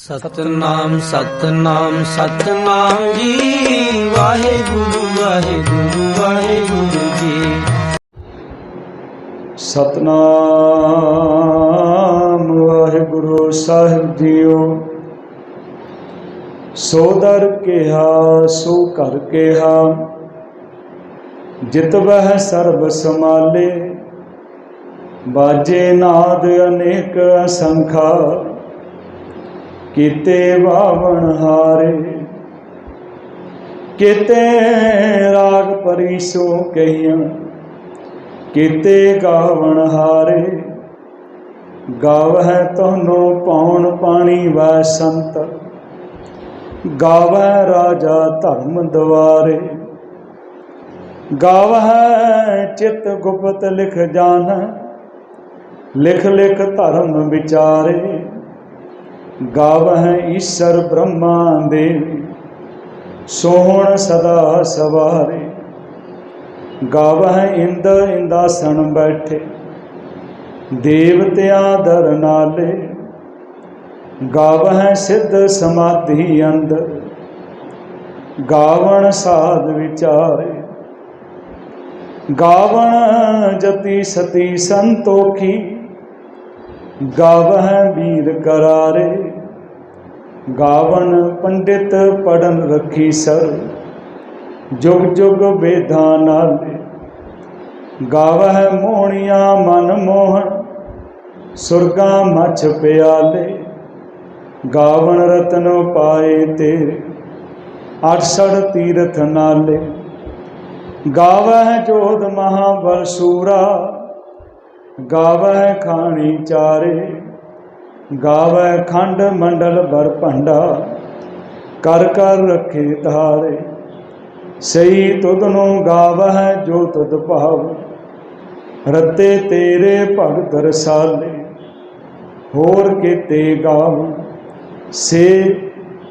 ਸਤਨਾਮ ਸਤਨਾਮ ਸਤਨਾਮ ਜੀ। ਵਾਹਿਗੁਰੂ ਵਾਹਿਗੁਰੂ ਵਾਹਿਗੁਰੂ ਜੀ। ਸਤਨਾਮ, ਵਾਹਿਗੁਰੂ ਸਾਹਿਬ ਜੀਓ। ਸੋ ਦਰ ਕਿਹਾ, ਸੋ ਕਰ ਕਿਹਾ। ਜਿਤ ਬਹਿ ਸਰਬ ਸਮਾਲੇ ਬਾਜੇ ਨਾਦ ਅਨੇਕ ਅਸੰਖਾ। ਕੀਤੇ ਬਾਵਣ ਹਾਰੇ, ਕੀਤੇ ਰਾਗ ਪਰਿਸੋ ਕਹੀਆਂ, ਕੀਤੇ ਗਾਵਣ ਹਾਰੇ। ਗਾਵਹਿ ਤੁਹਾਨੂੰ ਪਾਉਣ ਪਾਣੀ ਵੈ ਸੰਤ ਗਾਵੈ ਰਾਜਾ ਧਰਮ ਦਵਾਰੇ। ਗਾਵਹਿ ਚਿਤ ਗੁਪਤ ਲਿਖ ਜਾਣ ਲਿਖ ਲਿਖ ਧਰਮ ਵਿਚਾਰੇ। ਗਾਵਹਿ ਈਸ਼ਰ ਬ੍ਰਹਮਾ ਦੇਵ ਸੋਹਣ ਸਦਾ ਸਵਾਰੇ। ਗਾਵਹਿ ਇੰਦ ਇੰਦਾਸਣ ਬੈਠੇ, ਦੇਵਤਿਆਂ ਦਰਨਾਲੇ ਗਾਵਹਿ ਸਿੱਧ ਸਮਾਧੀ ਅੰਦਰ, ਗਾਵਣ ਸਾਧ ਵਿਚਾਰੇ। ਗਾਵਣ ਜਤੀ ਸਤੀ ਸੰਤੋਖੀ ਗਾਵਹਿ ਵੀਰ ਕਰਾਰੇ, ਗਾਵਨ ਪੰਡਿਤ ਪੜਨ ਰੱਖੀ ਸਰ। ਜੁਗ ਜੁਗ ਵੇਦਾਂ ਨਾਲੇ, ਗਾਵਹਿ ਮੋਹਣੀਆਂ ਮਨ ਮੋਹਣ, ਸੁਰਗਾ ਮਛ ਪਿਆਲੇ। ਗਾਵਣ ਰਤਨ ਪਾਏ ਤੇਰੇ ਅਠਸੜ ਤੀਰਥ ਨਾਲੇ। ਗਾਵਹਿ ਜੋਧ ਮਹਾਬਲ ਸੂਰਾ ਗਾਵਹਿ ਖਾਣੀ ਚਾਰੇ ਗਾਵਹਿ ਖੰਡ ਮੰਡਲ ਬਰ ਭੰਡਾ, ਕਰ ਕਰ ਰੱਖੇ ਧਾਰੇ। ਸਈ ਤੁਧ ਨੂੰ ਗਾਵਹਿ ਜੋ ਤੁਧ ਭਾਵ, ਰੱਤੇ ਤੇਰੇ ਭਗਤ ਰਸਾਲੇ, ਹੋਰ ਕੀਤੇ ਗਾਵ, ਸੇ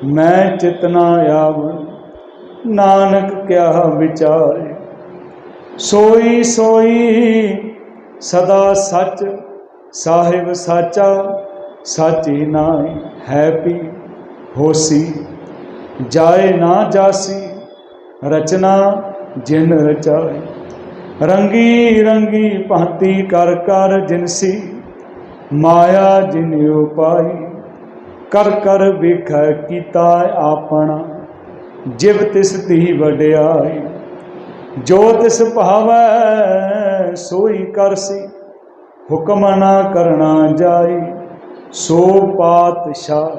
ਮੈਂ ਚਿਤਨਾ ਆਵ, ਨਾਨਕ ਕਿਆ ਵਿਚਾਰੇ। ਸੋਈ ਸੋਈ ਸਦਾ ਸੱਚ, ਸਾਹਿਬ ਸਾਚਾ, ਸਾਚੀ ਨਾਈ ਹੈਪੀ ਹੋਸੀ। ਜਾਏ ਨਾ ਜਾਸੀ, ਰਚਨਾ ਜਿਨ ਰਚਾਏ। ਰੰਗੀ ਰੰਗੀ ਭਾਂਤੀ ਕਰ ਕਰ ਜਿਨਸੀ, ਮਾਇਆ ਜਿਨ ਉਪਾਈ। ਕਰ ਕਰ ਵੇਖੈ ਕੀਤਾ ਆਪਣਾ, ਜਿਵ ਤਿਸ ਦੀ ਵਡਿਆਈ। ਜੋ ਤਿਸ ਭਾਵੈ ਸੋਈ ਕਰਸੀ ਹੁਕਮ ਨਾ ਕਰਨਾ ਜਾਈ, ਸੋ ਪਾਤਸ਼ਾਹ,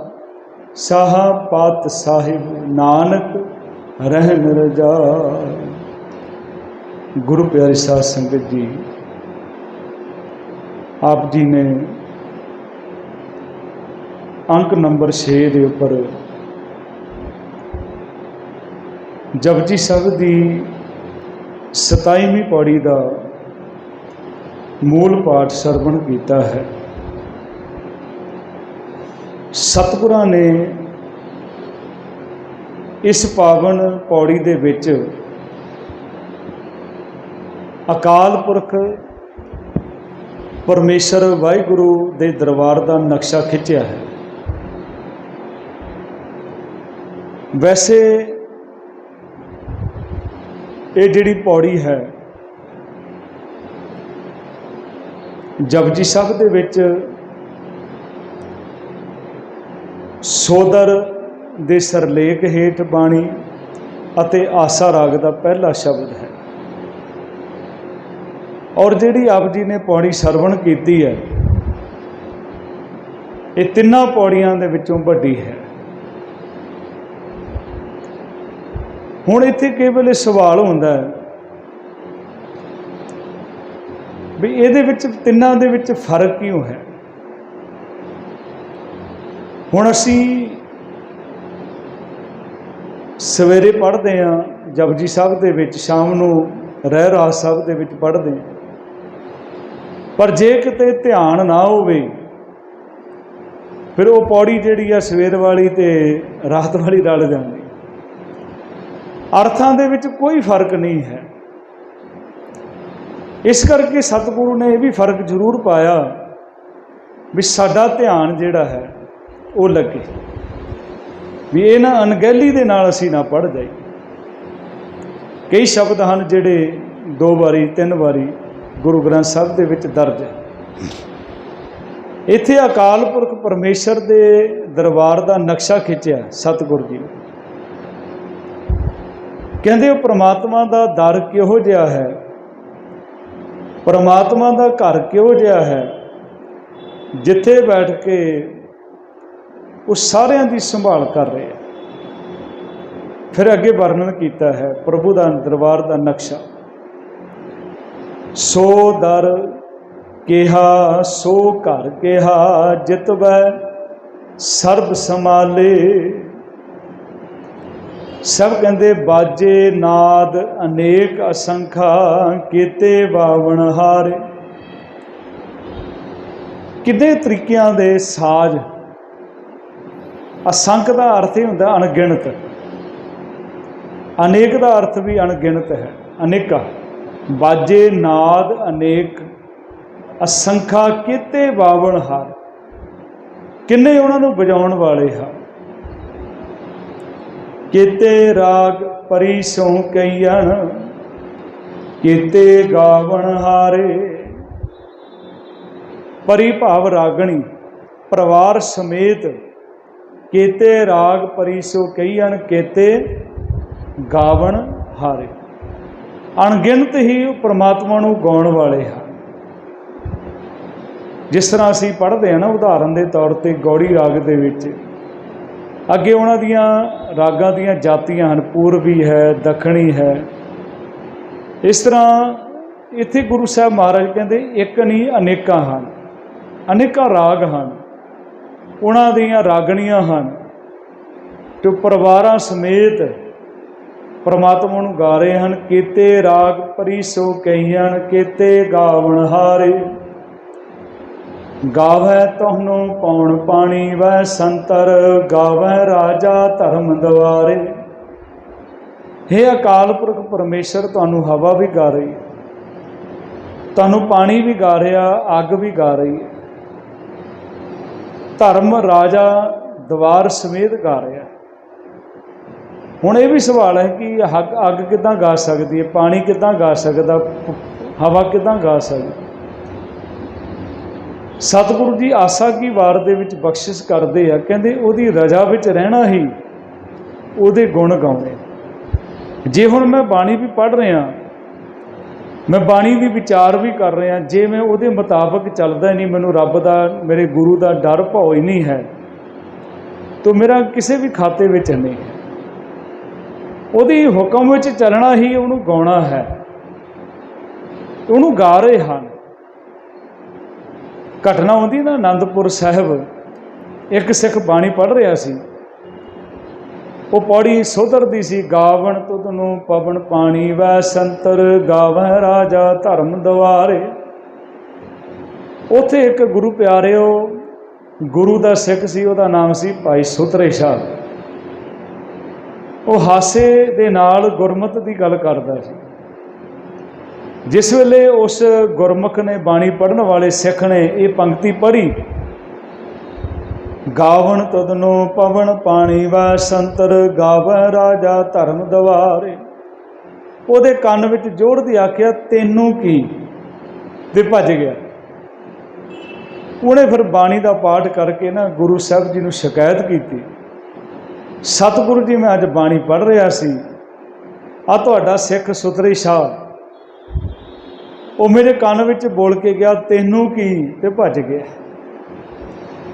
ਸਾਹ ਪਾਤ ਸਾਹਿਬ ਨਾਨਕ ਰਹਿਨ ਰਜਾਈ ਗੁਰੂ ਪਿਆਰੇ ਸਾਧ ਸੰਗਤ ਜੀ, ਆਪ ਜੀ ਨੇ ਅੰਕ ਨੰਬਰ 6 ਦੇ ਉੱਪਰ ਜਪਜੀ ਸਾਹਿਬ ਦੀ 27ਵੀਂ ਪੌੜੀ ਦਾ ਮੂਲ ਪਾਠ ਸਰਵਣ ਕੀਤਾ ਹੈ। ਸਤਿਗੁਰਾਂ ਨੇ ਇਸ ਪਾਵਨ ਪੌੜੀ ਦੇ ਵਿੱਚ ਅਕਾਲ ਪੁਰਖ, ਪਰਮੇਸ਼ਰ ਵਾਹਿਗੁਰੂ ਦੇ ਦਰਬਾਰ ਦਾ ਨਕਸ਼ਾ ਖਿੱਚਿਆ ਹੈ। ਵੈਸੇ ਇਹ ਜਿਹੜੀ ਪੌੜੀ ਹੈ, ਜਪਜੀ ਸਾਹਿਬ ਦੇ ਵਿੱਚ ਸੋਦਰ ਦੇ ਸਰਲੇਖ ਹੇਠ ਬਾਣੀ ਅਤੇ ਆਸਾ ਰਾਗ ਦਾ ਪਹਿਲਾ ਸ਼ਬਦ ਹੈ। ਔਰ ਜਿਹੜੀ ਆਪ ਜੀ ਨੇ ਪੌੜੀ ਸਰਵਣ ਕੀਤੀ ਹੈ, ਇਹ ਤਿੰਨਾਂ ਪੌੜੀਆਂ ਦੇ ਵਿੱਚੋਂ ਵੱਡੀ ਹੈ। ਹੁਣ ਇੱਥੇ ਕੇਵਲ ਇਹ ਸਵਾਲ ਹੁੰਦਾ ਹੈ ਵੀ ਇਹਦੇ ਵਿੱਚ ਤਿੰਨਾਂ ਦੇ ਵਿੱਚ ਫ਼ਰਕ ਕਿਉਂ ਹੈ? ਹੁਣ ਅਸੀਂ ਸਵੇਰੇ ਪੜ੍ਹਦੇ ਹਾਂ, ਜਪਜੀ ਸਾਹਿਬ ਦੇ ਵਿੱਚ, ਸ਼ਾਮ ਨੂੰ ਰਹਿ ਰਾਸ ਸਾਹਿਬ ਦੇ ਵਿੱਚ ਪੜ੍ਹਦੇ ਹਾਂ। ਪਰ ਜੇ ਕਿਤੇ ਧਿਆਨ ਨਾ ਹੋਵੇ, ਫਿਰ ਉਹ ਪੌੜੀ ਜਿਹੜੀ ਆ ਸਵੇਰ ਵਾਲੀ ਤੇ ਰਾਤ ਵਾਲੀ ਰਲ ਜਾਂਦੀ। ਅਰਥਾਂ ਦੇ ਵਿੱਚ ਕੋਈ ਫ਼ਰਕ ਨਹੀਂ ਹੈ। ਇਸ ਕਰਕੇ ਸਤਿਗੁਰੂ ਨੇ ਇਹ ਵੀ ਫ਼ਰਕ ਜ਼ਰੂਰ ਪਾਇਆ ਵੀ ਸਾਡਾ ਧਿਆਨ ਜਿਹੜਾ ਹੈ, ਉਹ ਲੱਗੇ। ਵੀ ਇਹ ਨਾ ਅਣਗਹਿਲੀ ਦੇ ਨਾਲ ਅਸੀਂ ਨਾ ਪੜ ਜਾਈਏ। ਕਈ ਸ਼ਬਦ ਹਨ ਜਿਹੜੇ ਦੋ ਵਾਰੀ, ਤਿੰਨ ਵਾਰੀ ਗੁਰੂ ਗ੍ਰੰਥ ਸਾਹਿਬ ਦੇ ਵਿੱਚ ਦਰਜ ਹੈ। ਇੱਥੇ ਅਕਾਲ ਪੁਰਖ ਪਰਮੇਸ਼ਰ ਦੇ ਦਰਬਾਰ ਦਾ ਨਕਸ਼ਾ ਖਿੱਚਿਆ ਸਤਿਗੁਰੂ ਜੀ ਨੇ। ਕਹਿੰਦੇ ਉਹ ਪ੍ਰਮਾਤਮਾ ਦਾ ਦਰ ਕਿਹੋ ਜਿਹਾ ਹੈ? ਪ੍ਰਮਾਤਮਾ ਦਾ ਘਰ ਕਿਹੋ ਜਿਹਾ ਹੈ? ਜਿੱਥੇ ਬੈਠ ਕੇ ਉਹ ਸਾਰਿਆਂ ਦੀ ਸੰਭਾਲ ਕਰ ਰਿਹਾ ਫਿਰ ਅੱਗੇ ਵਰਣਨ ਕੀਤਾ ਹੈ ਪ੍ਰਭੂ ਦਾ ਦਰਬਾਰ ਦਾ ਨਕਸ਼ਾ। ਸੋ ਦਰ ਕਿਹਾ, ਸੋ ਘਰ ਕਿਹਾ ਜਿਤਵੈ ਸਰਬ ਸਮਾਲੇ ਸਭ ਕਹਿੰਦੇ, ਬਾਜੇ ਨਾਦ ਅਨੇਕ ਅਸੰਖਾ, ਕੀਤੇ ਬਾਵਣ ਹਾਰੇ। ਕਿੰਨੇ ਤਰੀਕਿਆਂ ਦੇ ਸਾਜ਼। ਅਸੰਖ ਦਾ ਅਰਥ ਹੀ ਹੁੰਦਾ ਅਣਗਿਣਤ। ਅਨੇਕ ਦਾ ਅਰਥ ਵੀ ਅਣਗਿਣਤ ਹੈ, ਅਨੇਕਾ। ਬਾਜੇ ਨਾਦ ਅਨੇਕ ਅਸੰਖਾ, ਕੀਤੇ ਬਾਵਣ ਹਾਰ। ਕਿੰਨੇ ਉਹਨਾਂ ਨੂੰ ਵਜਾਉਣ ਵਾਲੇ ਹਨ। ਕੀਤੇ ਰਾਗ ਪਰੀ ਸੋ ਕਈਣ ਕੀਤੇ ਗਾਵਣ ਹਾਰੇ। ਪਰੀ ਭਾਵ ਰਾਗਣੀ, ਪਰਿਵਾਰ ਸਮੇਤ ਕੀਤੇ ਰਾਗ ਪਰੀ ਸੋ ਕਈਣ ਕੀਤੇ ਗਾਵਣ ਹਾਰੇ। ਅਣਗਿਣਤ ਹੀ ਉਹ ਪ੍ਰਮਾਤਮਾ ਨੂੰ ਗਾਉਣ ਵਾਲੇ ਹਨ। ਜਿਸ ਤਰ੍ਹਾਂ ਅਸੀਂ ਪੜ੍ਹਦੇ ਹਾਂ ਨਾ ਉਦਾਹਰਨ ਦੇ ਤੌਰ ਤੇ ਗੌੜੀ ਰਾਗ ਦੇ ਵਿੱਚ ਅੱਗੇ ਉਹਨਾਂ ਦੀਆਂ ਰਾਗਾਂ ਦੀਆਂ ਜਾਤੀਆਂ ਹਨ, ਪੂਰਬੀ ਹੈ, ਦੱਖਣੀ ਹੈ। ਇਸ ਤਰ੍ਹਾਂ ਇੱਥੇ ਗੁਰੂ ਸਾਹਿਬ ਮਹਾਰਾਜ ਕਹਿੰਦੇ, ਇੱਕ ਨਹੀਂ, ਅਨੇਕਾਂ ਹਨ। ਅਨੇਕਾਂ ਰਾਗ ਹਨ। ਉਹਨਾਂ ਦੀਆਂ ਰਾਗਣੀਆਂ ਹਨ। ਤੇ ਪਰਿਵਾਰਾਂ ਸਮੇਤ ਪਰਮਾਤਮਾ ਨੂੰ ਗਾ ਰਹੇ ਹਨ, ਕੀਤੇ ਰਾਗ ਪਰੀ ਸੋ ਕਹੀਆਂ ਕੀਤੇ ਗਾਵਣ ਹਾਰੇ। ਗਾਵੈ ਤੁਹਾਨੂੰ ਪੌਣ ਪਾਣੀ ਵੈ ਸੰਤਰ ਗਾਵੈ ਰਾਜਾ ਧਰਮ ਦਵਾਰੇ। हे ਅਕਾਲ ਪੁਰਖ ਪਰਮੇਸ਼ਰ, ਤੁਹਾਨੂੰ ਹਵਾ ਵੀ ਗਾ ਰਹੀ ਹੈ ਤੁਹਾਨੂੰ ਪਾਣੀ ਵੀ ਗਾ ਰਿਹਾ, ਅੱਗ ਵੀ ਗਾ ਰਹੀ ਹੈ। ਧਰਮ ਰਾਜਾ ਦਵਾਰ ਸਮੇਤ ਗਾ ਰਿਹਾ। ਹੁਣ ਇਹ ਵੀ ਸਵਾਲ ਹੈ ਕਿ ਅੱਗ ਅੱਗ ਕਿਦਾਂ ਗਾ ਸਕਦੀ ਹੈ? ਪਾਣੀ ਕਿਦਾਂ ਗਾ ਸਕਦਾ? ਹਵਾ ਕਿਦਾਂ ਗਾ ਸਕਦੀ? ਸਤਿਗੁਰੂ ਜੀ ਆਸਾ ਕੀ ਵਾਰ ਦੇ ਵਿੱਚ ਬਖਸ਼ਿਸ਼ ਕਰਦੇ ਆ, ਕਹਿੰਦੇ ਉਹਦੀ ਰਜ਼ਾ ਵਿੱਚ ਰਹਿਣਾ ਹੀ ਉਹਦੇ ਗੁਣ ਗਾਉਣੇ ਜੇ ਹੁਣ ਮੈਂ ਬਾਣੀ ਵੀ ਪੜ੍ਹ ਰਿਹਾ, ਮੈਂ ਬਾਣੀ ਦੀ ਵਿਚਾਰ ਵੀ ਕਰ ਰਿਹਾ, ਜੇ ਮੈਂ ਉਹਦੇ ਮੁਤਾਬਕ ਚੱਲਦਾ ਨਹੀਂ, ਮੈਨੂੰ ਰੱਬ ਦਾ, ਮੇਰੇ ਗੁਰੂ ਦਾ ਡਰ ਭਉ ਹੀ ਨਹੀਂ ਹੈ, ਤਾਂ ਮੇਰਾ ਕਿਸੇ ਵੀ ਖਾਤੇ ਵਿੱਚ ਨਹੀਂ ਹੈ। ਉਹਦੇ ਹੁਕਮ ਵਿੱਚ ਚੱਲਣਾ ਹੀ ਉਹਨੂੰ ਗਾਉਣਾ ਹੈ, ਉਹਨੂੰ ਗਾ ਰਹੇ ਹਨ। ਘਟਨਾ ਹੁੰਦੀ ਨਾ ਆਨੰਦਪੁਰ ਸਾਹਿਬ, ਇੱਕ ਸਿੱਖ ਬਾਣੀ ਪੜ੍ਹ ਰਿਹਾ ਸੀ। ਉਹ ਪੌੜੀ ਸੁਧਰਦੀ ਸੀ, ਗਾਵਣ ਤੁਧ ਨੂੰ ਪਵਨ ਪਾਣੀ ਵੈ ਸੰਤਰ ਗਾਵੈ ਰਾਜਾ ਧਰਮ ਦਵਾਰੇ। ਉਥੇ ਇੱਕ ਗੁਰੂ ਪਿਆਰਿਓ, ਗੁਰੂ ਦਾ ਸਿੱਖ ਸੀ, ਉਹਦਾ ਨਾਮ ਸੀ ਭਾਈ ਸੁਤਰੇ ਸ਼ਾਹ। ਉਹ ਹਾਸੇ ਦੇ ਨਾਲ ਗੁਰਮਤ ਦੀ ਗੱਲ ਕਰਦਾ ਸੀ। ਜਿਸ ਵੇਲੇ ਉਸ ਗੁਰਮੁਖ ਨੇ ਬਾਣੀ ਪੜਨ ਵਾਲੇ ਸਿੱਖ ਨੇ ਇਹ ਪੰਕਤੀ ਪੜ੍ਹੀ, ਗਾਵਣ ਤਦਨੋ ਪਵਨ ਪਾਣੀ ਵੈ ਸੰਤਰ ਗਾਵੈ ਰਾਜਾ ਧਰਮ ਦਵਾਰੇ। ਉਹਦੇ ਕੰਨ ਵਿੱਚ ਜੋੜ ਦੀ ਆਖਿਆ, ਤੈਨੂੰ ਕੀ? ਤੇ ਭੱਜ ਗਿਆ। ਉਹਨੇ ਫਿਰ ਬਾਣੀ ਦਾ ਪਾਠ ਕਰਕੇ ਨਾ ਗੁਰੂ ਸਾਹਿਬ ਜੀ ਨੂੰ ਸ਼ਿਕਾਇਤ ਕੀਤੀ, ਸਤਿਗੁਰੂ ਜੀ, ਮੈਂ ਅੱਜ ਬਾਣੀ ਪੜ੍ਹ ਰਿਹਾ ਸੀ। ਆ ਤੁਹਾਡਾ ਸਿੱਖ ਸੁਤਰੀ ਸ਼ਾਹ ਉਹ ਮੇਰੇ ਕੰਨ ਵਿੱਚ ਬੋਲ ਕੇ ਗਿਆ, ਤੈਨੂੰ ਕੀ? ਤੇ ਭੱਜ ਗਿਆ।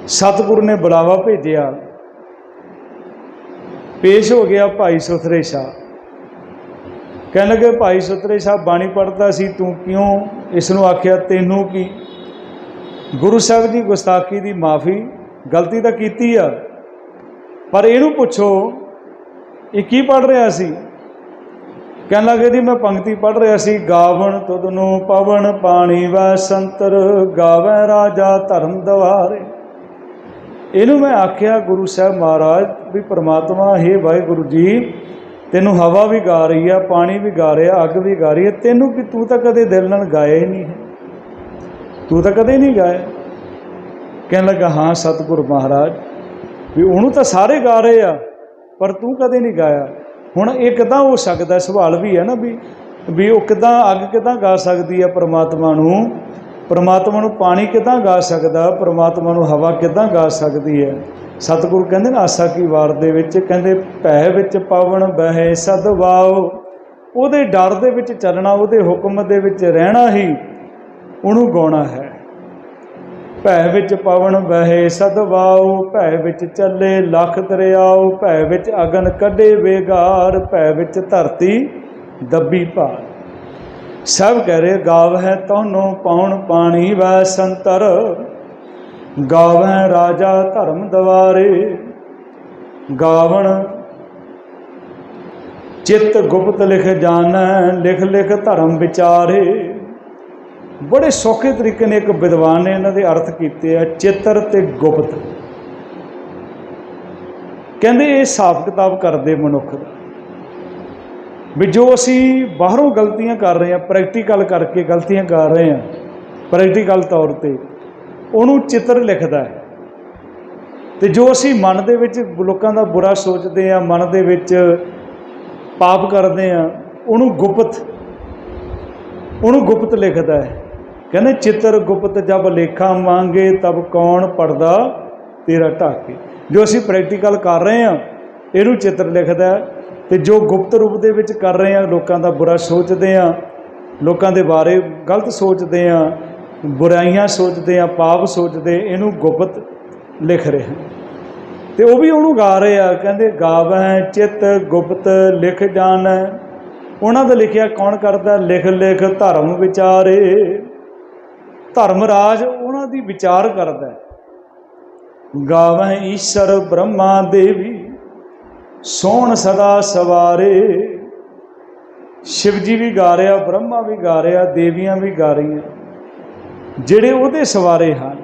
ਸਤਿਗੁਰੂ ਨੇ ਬੁਲਾਵਾ ਭੇਜਿਆ। ਪੇਸ਼ ਹੋ ਗਿਆ ਭਾਈ ਸੁਥਰੇ ਸ਼ਾਹ। ਕਹਿਣ ਲੱਗੇ, ਭਾਈ ਸੁਥਰੇ ਸ਼ਾਹ, ਬਾਣੀ ਪੜ੍ਹਦਾ ਸੀ, ਤੂੰ ਕਿਉਂ ਇਸ ਨੂੰ ਆਖਿਆ, ਤੈਨੂੰ ਕੀ? ਗੁਰੂ ਸਾਹਿਬ ਦੀ ਗੁਸਤਾਖੀ ਦੀ ਮਾਫੀ ਗਲਤੀ ਤਾਂ ਕੀਤੀ ਆ, ਪਰ ਇਹਨੂੰ ਪੁੱਛੋ, ਇਹ ਕੀ ਪੜ੍ਹ ਰਿਹਾ ਸੀ? ਕਹਿਣ ਲੱਗੇ ਜੀ, ਮੈਂ ਪੰਕਤੀ ਪੜ੍ਹ ਰਿਹਾ ਸੀ, ਗਾਵਣ ਤੁਧ ਨੂੰ ਪਵਨ ਪਾਣੀ ਵੈ ਸੰਤਰ, ਗਾਵੈ ਰਾਜਾ ਧਰਮ ਦਵਾਰੇ। ਇਹਨੂੰ ਮੈਂ ਆਖਿਆ, ਗੁਰੂ ਸਾਹਿਬ ਮਹਾਰਾਜ, ਵੀ ਪ੍ਰਮਾਤਮਾ, ਹੈ ਵਾਹਿਗੁਰੂ ਜੀ, ਤੈਨੂੰ ਹਵਾ ਵੀ ਗਾ ਰਹੀ ਆ, ਪਾਣੀ ਵੀ ਗਾ ਰਿਹਾ, ਅੱਗ ਵੀ ਗਾ ਰਹੀ ਹੈ ਤੈਨੂੰ ਕਿ ਤੂੰ ਤਾਂ ਕਦੇ ਦਿਲ ਨਾਲ ਗਾਇਆ ਹੀ ਨਹੀਂ ਹੈ? ਤੂੰ ਤਾਂ ਕਦੇ ਨਹੀਂ ਗਾਇਆ? ਕਹਿਣ ਲੱਗਾ, ਹਾਂ ਸਤਿਗੁਰ ਮਹਾਰਾਜ, ਵੀ ਉਹਨੂੰ ਤਾਂ ਸਾਰੇ ਗਾ ਰਹੇ ਆ, ਪਰ ਤੂੰ ਕਦੇ ਨਹੀਂ ਗਾਇਆ। ਹੁਣ ਇਹ ਕਿਦਾਂ ਹੋ ਸਕਦਾ ਸਵਾਲ ਵੀ ਹੈ ਨਾ ਵੀ ਵੀ ਉਹ ਕਿਦਾਂ ਅੱਗ ਕਿਦਾਂ ਗਾ ਸਕਦੀ ਹੈ ਪ੍ਰਮਾਤਮਾ ਨੂੰ? ਪ੍ਰਮਾਤਮਾ ਨੂੰ ਪਾਣੀ ਕਿਦਾਂ ਗਾ ਸਕਦਾ? ਪ੍ਰਮਾਤਮਾ ਨੂੰ ਹਵਾ ਕਿਦਾਂ ਗਾ ਸਕਦੀ ਹੈ? ਸਤਿਗੁਰੂ ਕਹਿੰਦੇ ਨੇ, ਆਸਾ ਕੀ ਵਾਰ ਦੇ ਵਿੱਚ? ਕਹਿੰਦੇ, ਭੈ ਵਿੱਚ ਪਵਨ ਬਹਿ ਸਦਵਾਓ ਉਹਦੇ ਡਰ ਦੇ ਵਿੱਚ ਚੱਲਣਾ, ਉਹਦੇ ਹੁਕਮ ਦੇ ਵਿੱਚ ਰਹਿਣਾ ਹੀ ਉਹਨੂੰ ਗਾਉਣਾ ਹੈ। ਭੈ ਵਿੱਚ ਪਵਨ ਬਹਿ ਸਦਵਾਉ, ਭੈ ਵਿੱਚ ਚੱਲੇ ਲੱਖ ਦਰਿਆਉ, ਭੈ ਵਿੱਚ ਅਗਨ ਕੱਢੇ ਵੇਗਾਰ, ਭੈ ਵਿੱਚ ਧਰਤੀ ਦੱਬੀ ਭਾਰ। ਸਭ ਕਹਿ ਰਹੇ, ਗਾਵਹਿ ਤਹਨੋਂ ਪਾਉਣ ਪਾਣੀ ਵੈ ਸੰਤਰ ਗਾਵੈ ਰਾਜਾ ਧਰਮ ਦਵਾਰੇ। ਗਾਵਣ ਚਿੱਤ ਗੁਪਤ ਲਿਖ ਜਾਣੈ, ਲਿਖ ਲਿਖ ਧਰਮ ਵਿਚਾਰੇ। ਬੜੇ ਸੌਖੇ ਤਰੀਕੇ ਨੇ ਇੱਕ ਵਿਦਵਾਨ ਨੇ ਇਹਨਾਂ ਦੇ ਅਰਥ ਕੀਤੇ ਆ, ਚਿੱਤਰ ਤੇ ਗੁਪਤ। ਕਹਿੰਦੇ ਇਹ ਹਿਸਾਬ ਕਿਤਾਬ ਕਰਦੇ ਮਨੁੱਖ ਦਾ। ਵੀ ਜੋ ਅਸੀਂ ਬਾਹਰੋਂ ਗਲਤੀਆਂ ਕਰ ਰਹੇ ਆ ਪ੍ਰੈਕਟੀਕਲ ਕਰਕੇ ਗਲਤੀਆਂ ਕਰ ਰਹੇ ਆ ਪ੍ਰੈਕਟੀਕਲ ਤੌਰ ਤੇ, ਉਹਨੂੰ ਚਿੱਤਰ ਲਿਖਦਾ ਹੈ। ਤੇ ਜੋ ਅਸੀਂ ਮਨ ਦੇ ਵਿੱਚ ਲੋਕਾਂ ਦਾ ਬੁਰਾ ਸੋਚਦੇ ਆ ਮਨ ਦੇ ਵਿੱਚ ਪਾਪ ਕਰਦੇ ਆ ਉਹਨੂੰ ਗੁਪਤ ਉਹਨੂੰ ਗੁਪਤ ਲਿਖਦਾ ਹੈ। ਕਹਿੰਦੇ, ਚਿੱਤਰ ਗੁਪਤ ਜਬ ਲੇਖਾ ਮੰਗੇ ਤਬ ਕੌਣ ਪੜਦਾ ਤੇਰਾ ਢਾਕੇ। ਜੋ ਅਸੀਂ ਪ੍ਰੈਕਟੀਕਲ ਕਰ ਰਹੇ ਆ ਇਹਨੂੰ ਚਿੱਤਰ ਲਿਖਦਾ ਹੈ ਤੇ ਜੋ ਗੁਪਤ ਰੂਪ ਦੇ ਵਿੱਚ ਕਰ ਰਹੇ ਆ ਲੋਕਾਂ ਦਾ ਬੁਰਾ ਸੋਚਦੇ ਆ ਲੋਕਾਂ ਦੇ ਬਾਰੇ ਗਲਤ ਸੋਚਦੇ ਆ ਬੁਰਾਈਆਂ ਸੋਚਦੇ ਆ ਪਾਪ ਸੋਚਦੇ ਇਹਨੂੰ ਗੁਪਤ ਲਿਖ ਰਹੇ ਹਨ ਤੇ ਉਹ ਵੀ ਉਹਨੂੰ ਗਾ ਰਹੇ ਆ, ਕਹਿੰਦੇ ਗਾਵੈ ਚਿੱਤ ਗੁਪਤ ਲਿਖ ਜਾਣੈ। ਉਹਨਾਂ ਦਾ ਲਿਖਿਆ ਕੌਣ ਕਰਦਾ? ਲਿਖ ਲਿਖ ਧਰਮ ਵਿਚਾਰੇ। ਧਰਮ ਰਾਜ ਉਹਨਾਂ ਦੀ ਵਿਚਾਰ ਕਰਦਾ ਹੈ। ਗਾਵੈ ਈਸ਼ਰ ਬ੍ਰਹਮਾ ਦੇਵੀ ਸੋਹਣ ਸਦਾ ਸਵਾਰੇ। ਸ਼ਿਵ ਜੀ ਵੀ ਗਾ ਰਿਹਾ, ਬ੍ਰਹਮਾ ਵੀ ਗਾ ਰਿਹਾ, ਦੇਵੀਆਂ ਵੀ ਗਾ ਰਹੀਆਂ। ਜਿਹੜੇ ਉਹਦੇ ਸਵਾਰੇ ਹਨ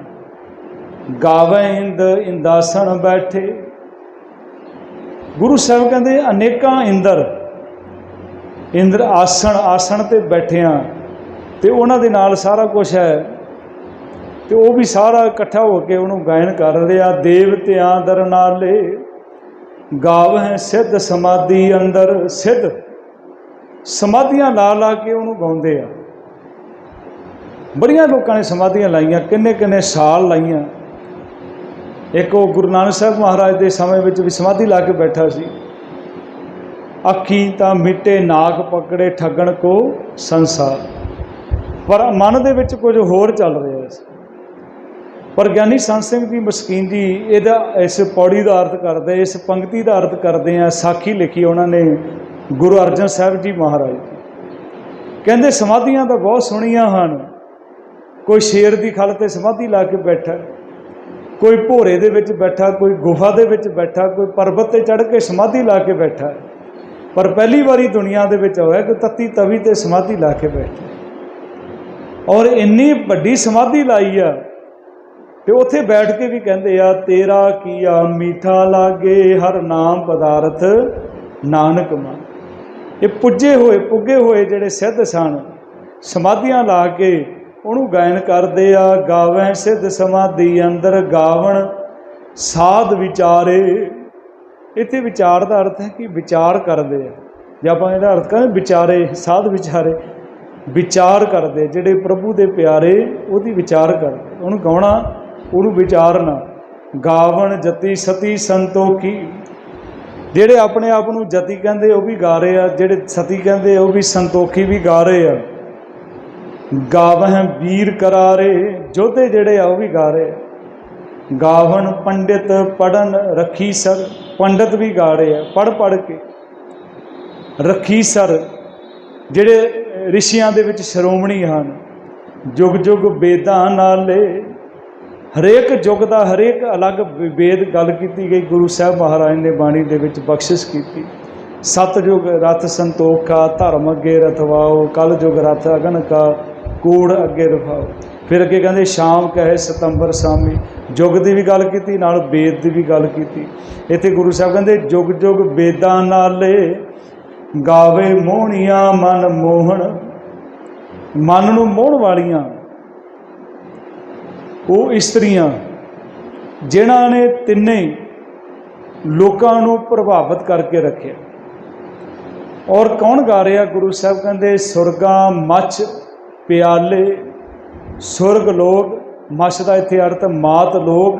ਗਾਵੈ ਇੰਦ ਇੰਦਾਸਣ ਬੈਠੇ। ਗੁਰੂ ਸਾਹਿਬ ਕਹਿੰਦੇ, ਅਨੇਕਾਂ ਇੰਦਰ ਇੰਦਰ ਆਸਣ ਆਸਣ ਤੇ ਬੈਠਿਆਂ ਤੇ ਉਹਨਾਂ ਦੇ ਨਾਲ ਸਾਰਾ ਕੁਝ ਹੈ। ਤੇ ਉਹ ਵੀ ਸਾਰਾ ਇਕੱਠਾ ਹੋ ਕੇ ਉਹਨੂੰ ਗਾਇਨ ਕਰ ਰਿਹਾ ਦੇਵਤਿਆਂ ਦਰ ਨਾਲੇ, ਗਾਵਹਿ ਸਿੱਧ ਸਮਾਧੀ ਅੰਦਰ, ਸਿੱਧ ਸਮਾਧੀਆਂ ਲਾ ਲਾ ਕੇ ਉਹਨੂੰ ਗਾਉਂਦੇ ਆ। ਬੜੀਆਂ ਲੋਕਾਂ ਨੇ ਸਮਾਧੀਆਂ ਲਾਈਆਂ, ਕਿੰਨੇ ਕਿੰਨੇ ਸਾਲ ਲਾਈਆਂ। ਇੱਕ ਉਹ ਗੁਰੂ ਨਾਨਕ ਸਾਹਿਬ ਮਹਾਰਾਜ ਦੇ ਸਮੇਂ ਵਿੱਚ ਵੀ ਸਮਾਧੀ ਲਾ ਕੇ ਬੈਠਾ ਸੀ। ਅੱਖੀ ਤਾਂ ਮਿੱਟੇ, ਨਾਕ ਪਕੜੇ, ਠੱਗਣ ਕੋ ਸੰਸਾਰ। ਪਰ ਮਨ ਦੇ ਵਿੱਚ ਕੁਝ ਹੋਰ ਚੱਲ ਰਿਹਾ ਸੀ। ਪਰ ਗਿਆਨੀ ਸੰਤ ਸਿੰਘ ਜੀ ਮਸਕੀਨ ਜੀ ਇਹਦਾ ਇਸ ਪੌੜੀ ਦਾ ਅਰਥ ਕਰਦੇ, ਇਸ ਪੰਕਤੀ ਦਾ ਅਰਥ ਕਰਦੇ ਆ, ਸਾਖੀ ਲਿਖੀ ਉਹਨਾਂ ਨੇ ਗੁਰੂ ਅਰਜਨ ਸਾਹਿਬ ਜੀ ਮਹਾਰਾਜ ਕਹਿੰਦੇ ਸਮਾਧੀਆਂ ਤਾਂ ਬਹੁਤ ਸੋਹਣੀਆਂ ਹਨ। ਕੋਈ ਸ਼ੇਰ ਦੀ ਖਲ ਤੇ ਸਮਾਧੀ ਲਾ ਕੇ ਬੈਠਾ, ਕੋਈ ਭੋਰੇ ਦੇ ਵਿੱਚ ਬੈਠਾ, ਕੋਈ ਗੁਫਾ ਦੇ ਵਿੱਚ ਬੈਠਾ, ਕੋਈ ਪਰਬਤ ਤੇ ਚੜ੍ਹ ਕੇ ਸਮਾਧੀ ਲਾ ਕੇ ਬੈਠਾ। ਪਰ ਪਹਿਲੀ ਵਾਰੀ ਦੁਨੀਆ ਦੇ ਵਿੱਚ ਹੋਇਆ ਕਿ ਤੱਤੀ ਤਵੀ ਤੇ ਸਮਾਧੀ ਲਾ ਕੇ ਬੈਠਾ। ਔਰ ਇੰਨੀ ਵੱਡੀ ਸਮਾਧੀ ਲਾਈ ਆ ਤੇ ਉੱਥੇ ਬੈਠ ਕੇ ਵੀ ਕਹਿੰਦੇ ਆ, ਤੇਰਾ ਕੀਆ ਮੀਠਾ ਲਾਗੇ, ਹਰ ਨਾਮ ਪਦਾਰਥ ਨਾਨਕ ਮਨ। ਇਹ ਪੁੱਜੇ ਹੋਏ, ਪੁੱਗੇ ਹੋਏ ਜਿਹੜੇ ਸਿੱਧ ਸਨ, ਸਮਾਧੀਆਂ ਲਾ ਕੇ ਉਹਨੂੰ ਗਾਇਨ ਕਰਦੇ ਆ ਗਾਵੈ ਸਿੱਧ ਸਮਾਧੀ ਅੰਦਰ ਗਾਵਣ ਸਾਧ ਵਿਚਾਰੇ। ਇੱਥੇ ਵਿਚਾਰ ਦਾ ਅਰਥ ਹੈ ਕਿ ਵਿਚਾਰ ਕਰਦੇ ਆ। ਜੇ ਆਪਾਂ ਇਹਦਾ ਅਰਥ ਕਰਾਂ ਵਿਚਾਰੇ, ਸਾਧ ਵਿਚਾਰੇ, ਵਿਚਾਰ ਕਰਦੇ ਜਿਹੜੇ ਪ੍ਰਭੂ ਦੇ ਪਿਆਰੇ, ਉਹਦੀ ਵਿਚਾਰ ਕਰਦੇ ਉਹਨੂੰ ਗਾਉਣਾ ਉਹਨੂੰ ਵਿਚਾਰਨਾ। ਗਾਵਣ ਜਤੀ ਸਤੀ ਸੰਤੋਖੀ ਜਿਹੜੇ ਆਪਣੇ ਆਪ ਨੂੰ ਜਤੀ ਕਹਿੰਦੇ ਉਹ ਵੀ ਗਾ ਰਹੇ ਆ, ਜਿਹੜੇ ਸਤੀ ਕਹਿੰਦੇ ਉਹ ਵੀ ਸੰਤੋਖੀ ਵੀ ਗਾ ਰਹੇ ਆ। ਗਾਵਹਿ ਵੀਰ ਕਰਾਰੇ, ਜੋਧੇ ਜਿਹੜੇ ਆ ਉਹ ਵੀ ਗਾ ਰਹੇ ਆ। ਗਾਵਣ ਪੰਡਿਤ ਪੜਨ ਰੱਖੀ ਸਰ, ਪੰਡਿਤ ਵੀ ਗਾ ਰਹੇ ਆ ਪੜ ਪੜ ਕੇ। ਰੱਖੀ ਸਰ, ਜਿਹੜੇ ਰਿਸ਼ੀਆਂ ਦੇ ਵਿੱਚ ਸ਼੍ਰੋਮਣੀ ਹਨ, ਜੁਗ ਜੁਗ ਬੇਦਾਂ ਨਾਲੇ ਹਰੇਕ ਯੁੱਗ ਦਾ ਹਰੇਕ ਅਲੱਗ ਵ- ਗੱਲ ਕੀਤੀ ਗਈ, ਗੁਰੂ ਸਾਹਿਬ ਮਹਾਰਾਜ ਨੇ ਬਾਣੀ ਦੇ ਵਿੱਚ ਬਖਸ਼ਿਸ਼ ਕੀਤੀ। ਸਤਜੁਗ ਰਥ ਸੰਤੋਖਾ, ਧਰਮ ਅੱਗੇ ਰਥਵਾਓ ਕਲ ਜੁਗ ਰਥ ਅਗਨ ਕਾ, ਕੂੜ ਅੱਗੇ ਰਖਾਓ ਫਿਰ ਅੱਗੇ ਕਹਿੰਦੇ, ਸ਼ਾਮ ਕਹੇ ਸਤੰਬਰ ਸਾਮੀ। ਯੁੱਗ ਦੀ ਵੀ ਗੱਲ ਕੀਤੀ, ਨਾਲ ਵੇਦ ਦੀ ਵੀ ਗੱਲ ਕੀਤੀ। ਇੱਥੇ ਗੁਰੂ ਸਾਹਿਬ ਕਹਿੰਦੇ ਯੁੱਗ ਯੁੱਗ ਵੇਦਾਂ ਨਾਲੇ, ਗਾਵੇ ਮੋਹਣੀਆਂ ਮਨ ਮੋਹਣ। ਮਨ ਨੂੰ ਮੋਹਣ ਵਾਲੀਆਂ ਉਹ ਇਸਤਰੀਆਂ, ਜਿਨ੍ਹਾਂ ਨੇ ਤਿੰਨੇ ਲੋਕਾਂ ਨੂੰ ਪ੍ਰਭਾਵਿਤ ਕਰਕੇ ਰੱਖਿਆ। ਔਰ ਕੌਣ ਗਾ ਰਿਹਾ? ਗੁਰੂ ਸਾਹਿਬ ਕਹਿੰਦੇ, ਸੁਰਗਾ, ਮੱਛ, ਪਿਆਲੇ, ਸੁਰਗ ਲੋਕ। ਮੱਛ ਦਾ ਇੱਥੇ ਅਰਥ ਮਾਤ ਲੋਕ,